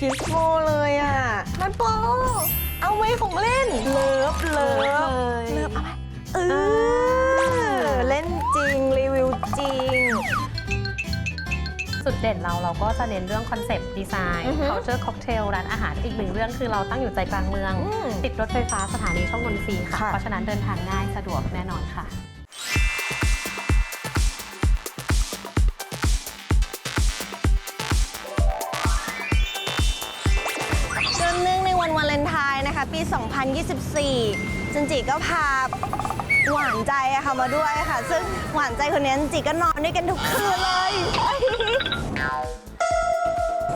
กิสโมเลยอะ มันโป เอาไว้ของเล่น เลิฟเลิฟเลยเลิฟเอาไหมเออเล่นจริง รีวิวจริงจุดเด่นเราเราก็จะเน้นเรื่องคอนเซปต์ดีไซน์ อือฮึ culture cocktail ร้านอาหารอีกหนึ่งเรื่องคือเราตั้งอยู่ใจกลางเมือง อืมติดรถไฟฟ้าสถานีช่องนนทรีย์ค่ะ ค่ะ เพราะฉะนั้นเดินทางง่ายสะดวกแน่นอนค่ะ น์นะคะปี 2024 จันจิก็พาหวานใจอะค่ะมาด้วยค่ะ ซึ่งหวานใจคนนี้จันจิก็นอนด้วยกันทุกคืนเลย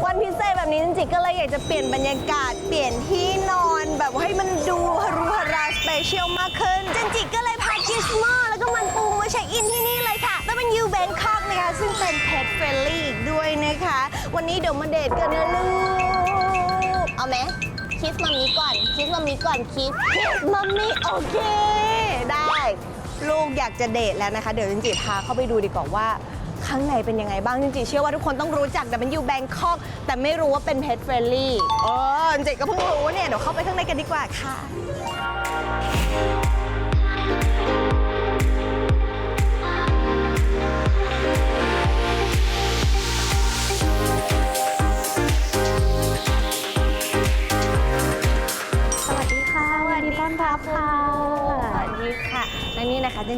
วันพิเศษแบบนี้จันจิก็เลยอยากจะเปลี่ยนบรรยากาศเปลี่ยนที่นอนแบบให้มันดูฮารุฮาราสเปเชียลมากขึ้นจันจิก็เลยพากิสมอแล้วก็มันปูมาเช็คอินที่นี่เลยค่ะแล้วเป็นยูแบงคอกนะคะซึ่งเป็นเพ t เฟรนลี่อีกด้วยนะคะ วันนี้เดี๋ยวมาเดทกันนะลูกเอาไหม คิสมัมมี่ก่อน คิสมัมมี่ก่อน คิสคิสมัมมี่โอเค ได้ ลูกอยากจะเดทแล้วนะคะ เดี๋ยวจินจิพาเข้าไปดูดีกว่าว่าข้างในเป็นยังไงบ้างจริงๆเชื่อว่าทุกคนต้องรู้จักแต่มันอยู่แบงคอกแต่ไม่รู้ว่าเป็นเพจเฟรนลี่เอ๋อจริงๆก็เพิ่งรู้เนี่ย เดี๋ยวเข้าไปข้างในกันดีกว่าค่ะ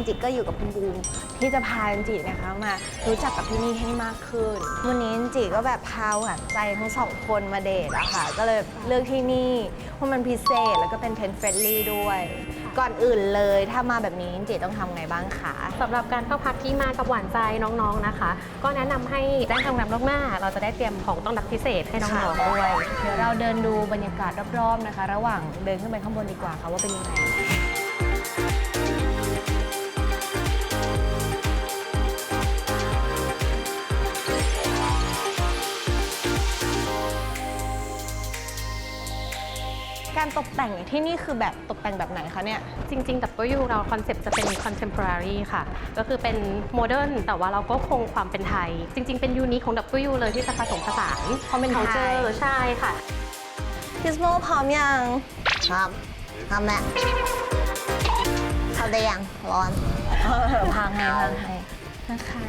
จันจิก็อยู่กับคุณบูมที่จะพาจันจินะคะมารู้จักกับที่นี่ให้มากขึ้น วันนี้จันจิก็แบบพาหวานใจทั้งสองคนมาเดทอะค่ะ ก็เลยเลือกที่นี่เพราะมันพิเศษแล้วก็เป็น Pet Friendly ด้วย ก่อนอื่นเลยถ้ามาแบบนี้จันจิต้องทำไงบ้างคะสำหรับการเข้าพักที่มากับหวานใจน้องๆนะคะ ก็แนะนำให้แจ้งทางแรมล่วงหน้า เราจะได้เตรียมของต้องรับพิเศษให้น้องๆด้วยเดี๋ยวเราเดินดูบรรยากาศรอบๆนะคะ ระหว่างเดินขึ้นไปข้างบนดีกว่าค่ะว่าเป็นยังไง การตกแต่งที่นี่คือแบบตกแต่งแบบไหนคะเนี่ย จริงๆ W เราคอนเซปต์จะเป็น contemporary ค่ะ ก็คือเป็นโมเดิร์นแต่ว่าเราก็คงความเป็นไทย จริง ๆ เป็นยูนิคของ W เลยที่จะผสมผสานความเป็นไทย culture ใช่ค่ะพิสโมพร้อมยังพร้อมพร้อมแล้วทำได้ยังร้อนพังให้พังให้นะคะ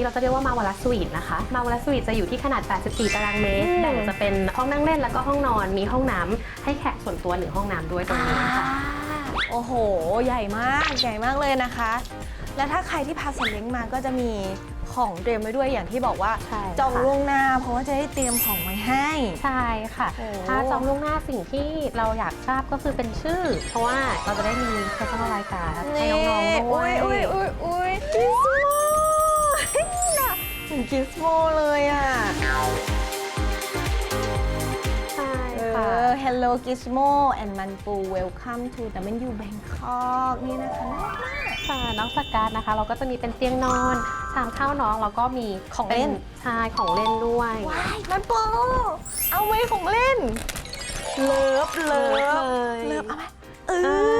นี้เราจะเรียกว่ามาวาลาสวีทนะคะ มาวาลาสวีทจะอยู่ที่ขนาด 84 ตารางเมตรอืมแบ่งจะเป็นห้องนั่งเล่นแล้วก็ห้องนอน มีห้องน้ำให้แขกส่วนตัวหนึ่งห้องน้ำด้วยตรงนี้ค่ะ โอ้โห ใหญ่มาก ใหญ่มากเลยนะคะ แล้วถ้าใครที่พาสัตว์เลี้ยงมาก็จะมีของเตรียมไว้ด้วยอย่างที่บอกว่าใช่ค่ะจองล่วงหน้า เพราะว่าจะได้เตรียมของไว้ให้ ใช่ค่ะโอ้ถ้าจองล่วงหน้าสิ่งที่เราอยากทราบก็คือเป็นชื่อ เพราะว่าเราจะได้มี personal รายการให้น้องๆด้วยอุ้ยอุ้ยอุ้ยกิสโมน่ะ เหมือนกิสโมเลยอะ ใช่เอค่ะ อ Hello Gizmo and Manpu Welcome to W Bangkok นี่นะคะน่ารักมาก ค่ะนอกจากการดนะคะ เราก็จะมีเป็นเตียงนอนชามข้าวน้องแล้วก็มีของเล่น ใช่ของเล่นด้วย ว้ายมันโปเอาไว้ของเล่น เลิฟเลิฟเลยเลิฟเอาไหมเออ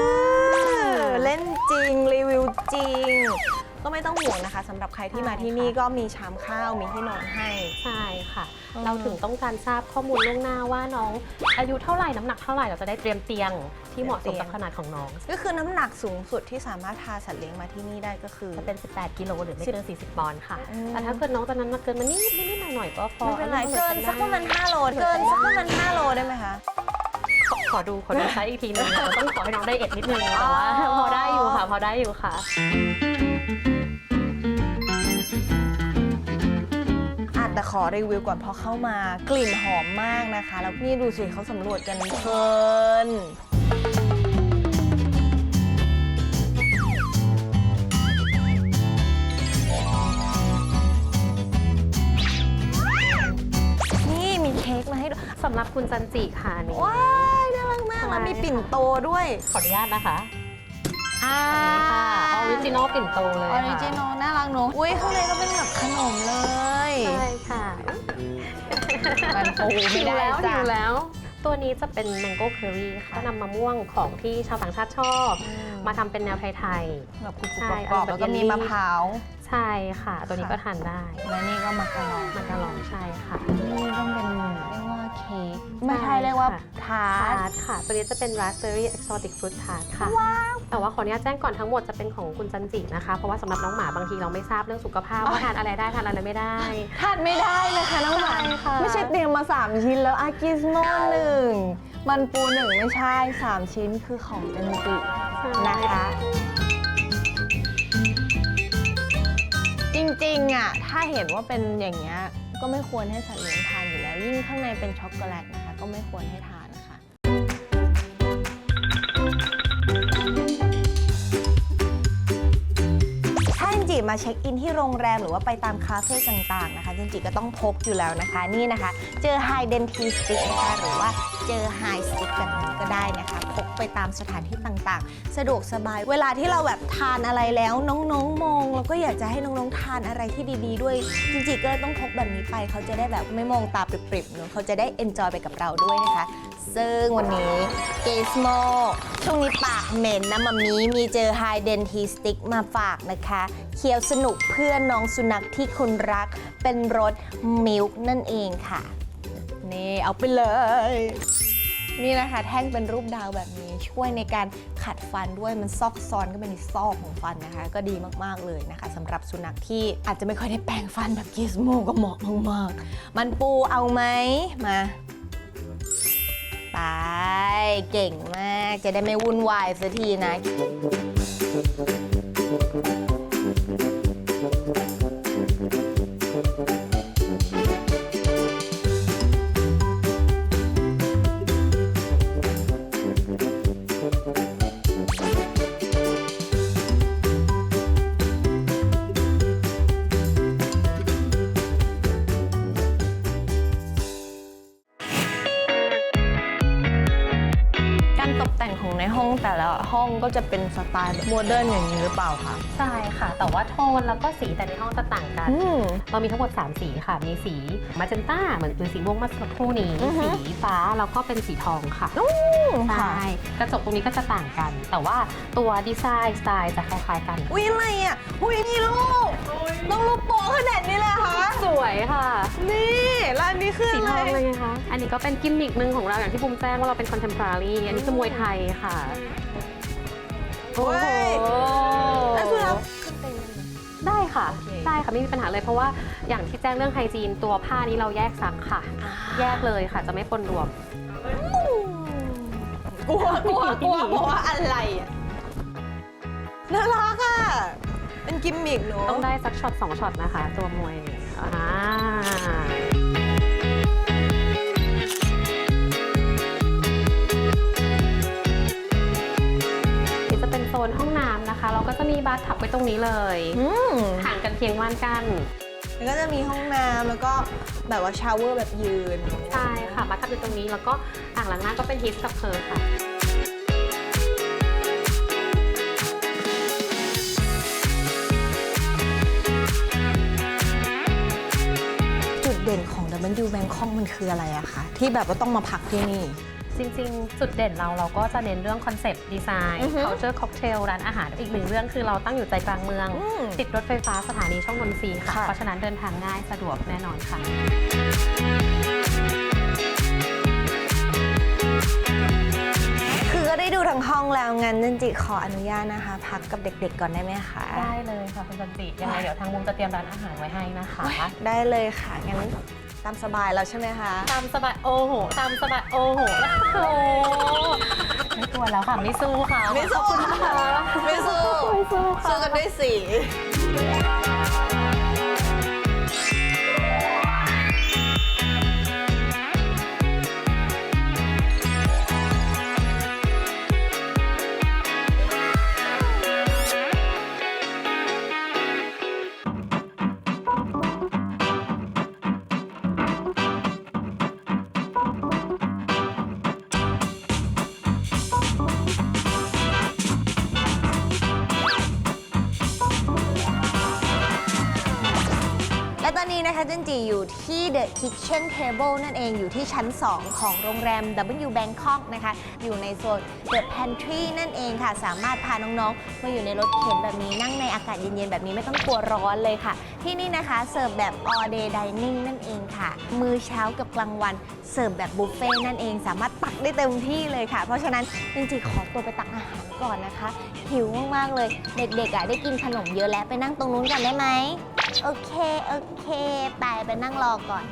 ก็ไม่ต้องห่วงนะคะสำหรับใครที่มาที่นี่ก็มีชามข้าวมีที่นอนให้ ใช่ค่ะ อืม เราถึงต้องการทราบข้อมูลล่วงหน้าว่าน้องอายุเท่าไหร่น้ำหนักเท่าไหร่เราจะได้เตรียมเตียงที่เหมาะสมกับขนาดของน้องก็คือน้ำหนักสูงสุดที่สามารถพาสัตว์เลี้ยงมาที่นี่ได้ก็คือ จะเป็น 18 กิโลหรือไม่เกิน 40 ปอนด์ค่ะ อืม แต่ถ้าเกิดน้องตอนนั้นมาเกินมานิดนิดนิดหน่อยหน่อยๆก็พอไม่เป็นไรอัเกินสักประมาณได้5โลเกินสักประมาณ5โลได้ไหมคะ ขอขอดูขอดูไซส์อีกทีหนึงเราต้องขอให้น้องได้เอ็ดนิดนึงแต่ว่าอ๋อพอได้อยู่ค่ะ พอได้อยู่ค่ะอาจแต่ขอรีวิวก่อนพอเข้ามากลิ่นหอมมากนะคะ แล้วนี่ดูสิเขาสำรวจกันเพลินนี่มีเค้กมาให้ด้วยสำหรับคุณจันจิค่ะอันนี่ว้า แล้วมีปิ่นโตด้วย ขออนุญาตนะคะอ่าค่ะออริจินอลปิ่นโตเลยออค่ะริจินอลน่ารักเนอะอุ้ยข้างในก็เป็นแบบขนมเลย ใช่ค่ะมันปูไม่ได้หิวแล้วจ้ะ หิวแล้ว ตัวนี้จะเป็น mango curry ค่ะนำมะม่วงของที่ชาวต่างชาติชอบมาทำเป็นแนวไทย แบบกรุบใช่ๆกรอบๆเอาแบบแล้วก็มีเยลลี่มะพร้าว ๆ ใช่ค่ะ ตัวนี้ค่ะ ก็ทานได้และนี่ก็มะกะลองมันกะลองใช่ค่ะ นี่ต้องเป็นเรียกว่าเค้กไม่ใช่เรียกว่าทาทาร์ร์ตตค่ะ ตัวนี้จะเป็น raspberry exotic fruit tart ค่ะ แต่ว่าขออนุญาตแจ้งก่อนทั้งหมดจะเป็นของคุณจันจินะคะ เพราะว่าสำหรับน้องหมาบางทีเราไม่ทราบเรื่องสุขภาพว่าทานอะไรได้ทานอะไรไม่ได้ ทานไม่ได้นะคะน้องหมาใช่ค่ะ ไม่ใช่เตรียมมา 3 ชิ้นแล้วอากิสโมหนึ่งมันปูหนึ่งไม่ใช่ 3 ชิ้นคือของจันจินะคะ จริงๆอะถ้าเห็นว่าเป็นอย่างเงี้ยก็ไม่ควรให้สัตว์เลี้ยงทานอยู่แล้ว ยิ่งข้างในเป็นช็อกโกแลตนะคะ ก็ไม่ควรให้ทาน มาเช็คอินที่โรงแรมหรือว่าไปตามคาเฟ่ต่างๆนะคะจินจิก็ต้องพกอยู่แล้วนะคะนี่นะคะ เจอไฮเดนทีสติกนะคะหรือว่าเจอไฮสติกแบบนี้ก็ได้นะคะพกไปตามสถานที่ต่างๆ สะดวกสบาย เวลาที่เราแบบทานอะไรแล้วน้องๆมองเราก็อยากจะให้น้องๆทานอะไรที่ดีๆ ด้วยจินจิก็ต้องพกแบบนี้ไปเขาจะได้แบบไม่มองตาปริบๆเนอะเขาจะได้เอนจอยไปกับเราด้วยนะคะ ซึ่งวันนี้เกสโมช่วงนี้ปากเหม็นนะมามีมีเจอไฮเดนทีสติกมาฝากนะคะ เคี้ยวสนุกเพื่อนน้องสุนัขที่คุณรักเป็นรสมิลค์นั่นเองค่ะ นี่เอาไปเลย นี่นะคะ แท่งเป็นรูปดาวแบบนี้ช่วยในการขัดฟันด้วยมันซอกซอนก็เป็นในซอกของฟันนะคะ ก็ดีมากๆเลยนะคะสำหรับสุนัขที่อาจจะไม่ค่อยได้แปรงฟันแบบกิสโมก็เหมาะมากๆมันปูเอาไหมมา เก่งมาก จะได้ไม่วุ่นวายสักทีนะ ห้องก็จะเป็นสไตล์แบบโมเดิร์นอย่างนี้หรือเปล่าคะใช่ค่ะ แต่ว่าโทนแล้วก็สีแต่ในห้องจะต่างกัน อืม เรามีทั้งหมด 3 สีค่ะ มีสีมาเจนต้าเหมือนคือสีม่วงเมื่อสักครู่นี้ อือฮึ สีฟ้าแล้วก็เป็นสีทองค่ะค่ะใช่กระจกตรงนี้ก็จะต่างกัน แต่ว่าตัวดีไซน์สไตล์จะคล้ายๆกัน อุ้ยอะไรอะอุ้ยนี่ลูกต้องลูกโป๊ะขนาดนี้เลยเหรอคะสวยค่ะ นี่แล้วอันนี้คือสีอะทองไรเลยไงคะ อันนี้ก็เป็นกิมมิกหนึ่งของเราอย่างที่บุมแจ้งว่าเราเป็นคอนเทม p o r a r y อันนี้คือมวยไทยค่ะ โอ้ยแล้วสุนัขขึ้นเต็มเลย ได้ค่ะ โอเคได้ค่ะไม่มีปัญหาเลยเพราะว่าอย่างที่แจ้งเรื่องไฮจีนตัวผ้านี้เราแยกซักค่ะแยกเลยค่ะจะไม่ปนรวม กลัวกลัวกลัวเพราะว่าอะไรอะน่ารักอะ เป็นกิมมิกเนอะ ต้องได้สักช็อตสองช็อตนะคะ ตัวมวยอ่านี่จะเนโซนห้องน้ำนะคะ เราก็จะมีบาร์ทับไว้ตรงนี้เลยอืมห่างกันเพียงว่านกันแล้วก็จะมีห้องน้ำแล้วก็แบบว่าชาวเวอร์แบบยืนใช่ค่ะบาร์ทับอยู่ตรงนี้แล้วก็อ่างล้างหน้าก็เป็นฮิสกับเพอร์ค่ะจุดเด่นของ W Bangkok มันคืออะไรอะคะที่แบบว่าต้องมาพักที่นี่ จริงๆ จุดเด่นเราเราก็จะเน้นเรื่องคอนเซปต์ดีไซน์ อือฮึ culture cocktail ร้านอาหาร อีกหนึ่งเรื่องคือเราตั้งอยู่ใจกลางเมือง อืม ติดรถไฟฟ้าสถานีช่องนนทรีย์ค่ะ ค่ะ เพราะฉะนั้นเดินทางง่ายสะดวกแน่นอนค่ะ คือก็ได้ดูทั้งห้องแล้วงั้นจันจิขออนุญาตนะคะ พักกับเด็กๆก่อนได้ไหมคะ ได้เลยค่ะคุณจันจิยังไงเดี๋ยวทางมุมจะเตรียมร้านอาหารไว้ให้นะคะ ได้เลยค่ะงั้น ตามสบายแล้วใช่ไหมคะตามสบายโอ้โหตามสบายโอ้โหโอ้โหไม่กลัวแล้วค่ะไม่สู้ค่ะไม่สู้ขอบคุณนะคะไม่สู้ไม่สู้ค่ะสู้กันด้วยสี นะคะจันจีอยู่ที่ The Kitchen Table นั่นเองอยู่ที่ชั้น 2 ของโรงแรม W Bangkok นะคะ อยู่ในโซน The Pantry นั่นเองค่ะ สามารถพาน้องๆ มาอยู่ในรถเข็นแบบนี้นั่งในอากาศเย็นๆ แบบนี้ไม่ต้องกลัวร้อนเลยค่ะ ที่นี่นะคะ เสิร์ฟแบบ all day dining นั่นเองค่ะ มื้อเช้ากับกลางวันเสิร์ฟแบบบุฟเฟ่ต์นั่นเอง สามารถตักได้เต็มที่เลยค่ะ เพราะฉะนั้นจริงๆขอตัวไปตักอาหารก่อนนะคะ หิวมากๆเลย เด็กๆอะได้กินขนมเยอะแล้วไปนั่งตรงนู้นกันได้ไหม โอเค โอเค ไปไปนั่งรอก่อน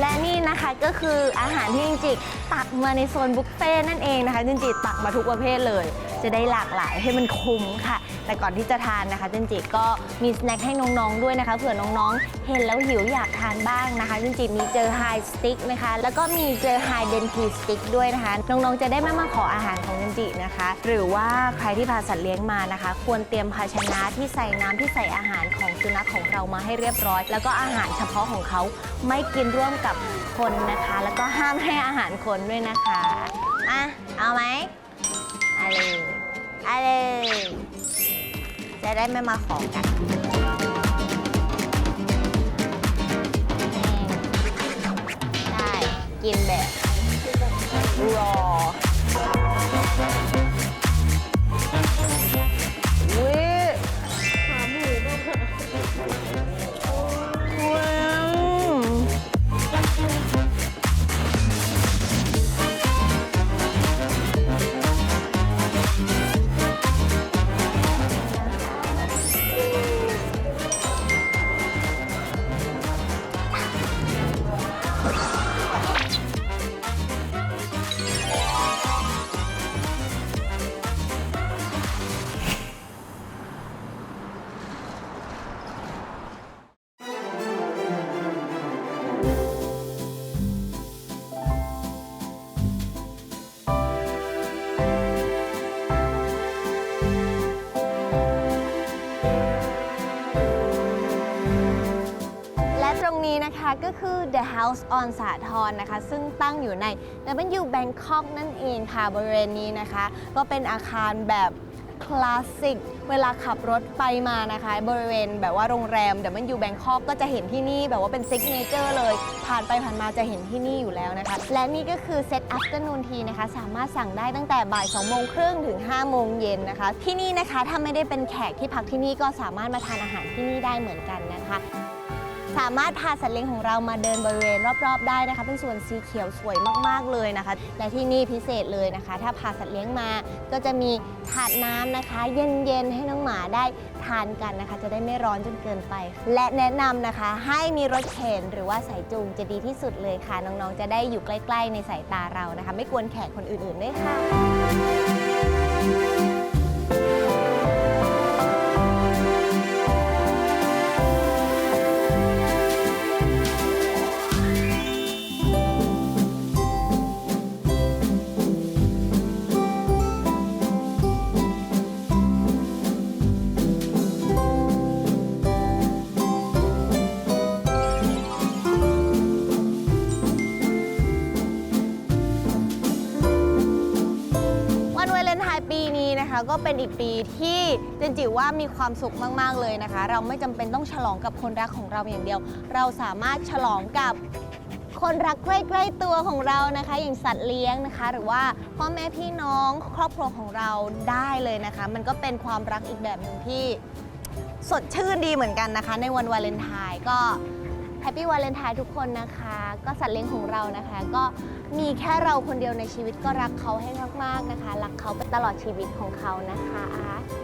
และนี่นะคะก็คืออาหารที่จริงๆตักมาในโซนบุฟเฟ่ต์นั่นเองนะคะจริงๆตักมาทุกประเภทเลย จะได้หลากหลายให้มันคุ้มค่ะ แต่ก่อนที่จะทานนะคะจริงก็มีสแน็คให้น้องๆด้วยนะคะเผื่อน้องๆ เห็นแล้วหิวอยากทานบ้างนะคะจริงมีเจอไฮสติ๊กนะคะ แล้วก็มีเจอไฮเดนทีสติ๊กด้วยนะคะ น้องๆจะได้ไม่มาขออาหารของจริงนะคะ หรือว่าใครที่พาสัตว์เลี้ยงมานะคะ ควรเตรียมภาชนะที่ใส่น้ำที่ใส่อาหารของสุนัขของเรามาให้เรียบร้อย แล้วก็อาหารเฉพาะของเขาไม่กินร่วมกับคนนะคะ แล้วก็ห้ามให้อาหารคนด้วยนะคะอะเอาไหม อะไรอะไรจะได้ไม่มาขอกันได้กินแบบรอ นี้นะคะก็คือ The House on สาทรนะคะ ซึ่งตั้งอยู่ใน W Bangkok นั่นเองค่ะบริเวณนี้นะคะ ก็เป็นอาคารแบบคลาสสิก เวลาขับรถไปมานะคะ บริเวณแบบว่าโรงแรม W Bangkok ก็จะเห็นที่นี่แบบว่าเป็นซิกเนเจอร์เลย ผ่านไปผ่านมาจะเห็นที่นี่อยู่แล้วนะคะ และนี่ก็คือเซต Afternoon Tea นะคะ สามารถสั่งได้ตั้งแต่บ่าย2โมงครึ่งถึง 5 โมงเย็นนะคะ ที่นี่นะคะถ้าไม่ได้เป็นแขกที่พักที่นี่ก็สามารถมาทานอาหารที่นี่ได้เหมือนกันนะคะ สามารถพาสัตว์เลี้ยงของเรามาเดินบริเวณรอบๆ ได้นะคะ เป็นส่วนสีเขียวสวยมากๆเลยนะคะ และที่นี่พิเศษเลยนะคะ ถ้าพาสัตว์เลี้ยงมาก็จะมีถาดน้ำนะคะ เย็นๆให้น้องหมาได้ทานกันนะคะ จะได้ไม่ร้อนจนเกินไป และแนะนำนะคะให้มีรถเข็นหรือว่าสายจูงจะดีที่สุดเลยค่ะ น้องๆ จะได้อยู่ใกล้ ๆ ในสายตาเรานะคะ ไม่กวนแขกคนอื่นๆด้วยค่ะ นะคะ ก็เป็นอีกปีที่เจนจิว่ามีความสุขมาก ๆ เลยนะคะ เราไม่จำเป็นต้องฉลองกับคนรักของเราอย่างเดียว เราสามารถฉลองกับคนรักใกล้ๆตัวของเรานะคะ อย่างสัตว์เลี้ยงนะคะ หรือว่าพ่อแม่พี่น้องครอบครัวของเราได้เลยนะคะ มันก็เป็นความรักอีกแบบหนึ่งที่ สดชื่นดีเหมือนกันนะคะ ในวันวาเลนไทน์ก็ แฮปปี้วาเลนไทน์ทุกคนนะคะ ก็สัตว์เลี้ยงของเรานะคะ ก็มีแค่เราคนเดียวในชีวิตก็รักเขาให้มากๆนะคะ รักเขาไปตลอดชีวิตของเขานะคะ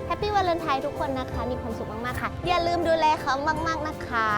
แฮปปี้วาเลนไทน์ทุกคนนะคะ มีความสุขมากๆค่ะ อย่าลืมดูแลเขามาก ๆนะคะ